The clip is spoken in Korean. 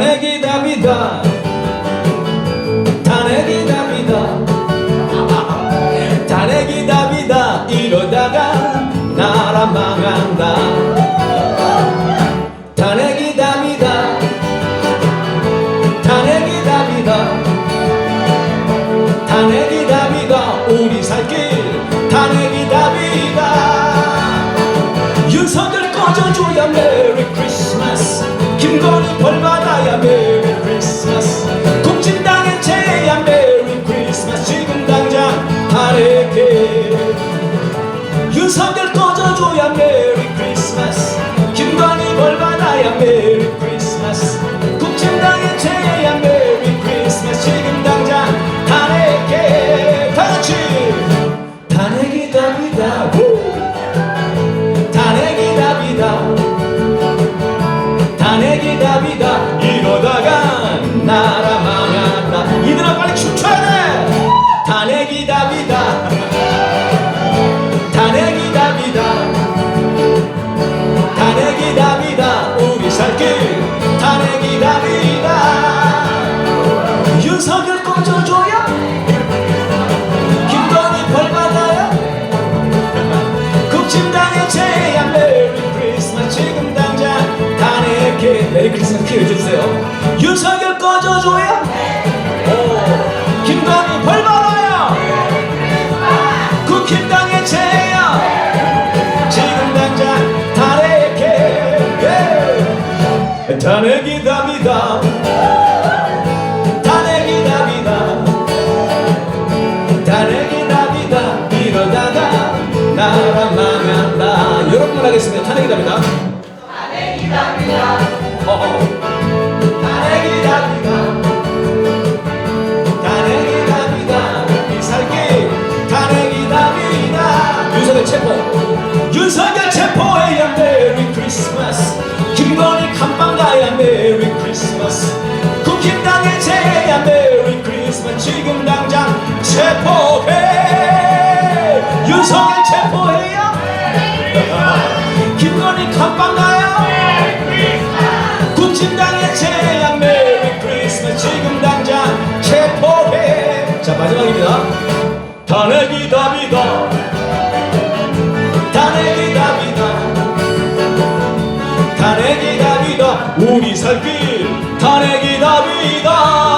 alegre da vida. 이거는 벌 받아야 돼. 내기 답이다. 이러다가 나라 망한다. 이들아 빨리 춤춰야 돼. 다내기 답이다. 다내기 답이다. 다내기 답이다. 우리 살길 다내기 답이다 불러주세요 윤석열 꺼져줘야 오, 김건희 벌 받아야 국힘당의 죄야 지금 당장 탄핵해 예. 탄핵이 답이다 탄핵이 답이다 탄핵이 답이다 이러다가 나라 망한다 여러분 하겠습니다 탄핵이 답이다 탄핵이 답이다 탄핵 가야 메리 크리스마스 국힘당의 제야 메리 크리스마스 지금 당장 체포해. 윤석열 체포해야 김건희 감방 가야 국힘당의 제야 메리 크리스마스 지금 당장 체포해. 자 마지막입니다. 탄핵이 답이다. 탄핵이 답이다. 탄 우리 살길 다내기 답이다.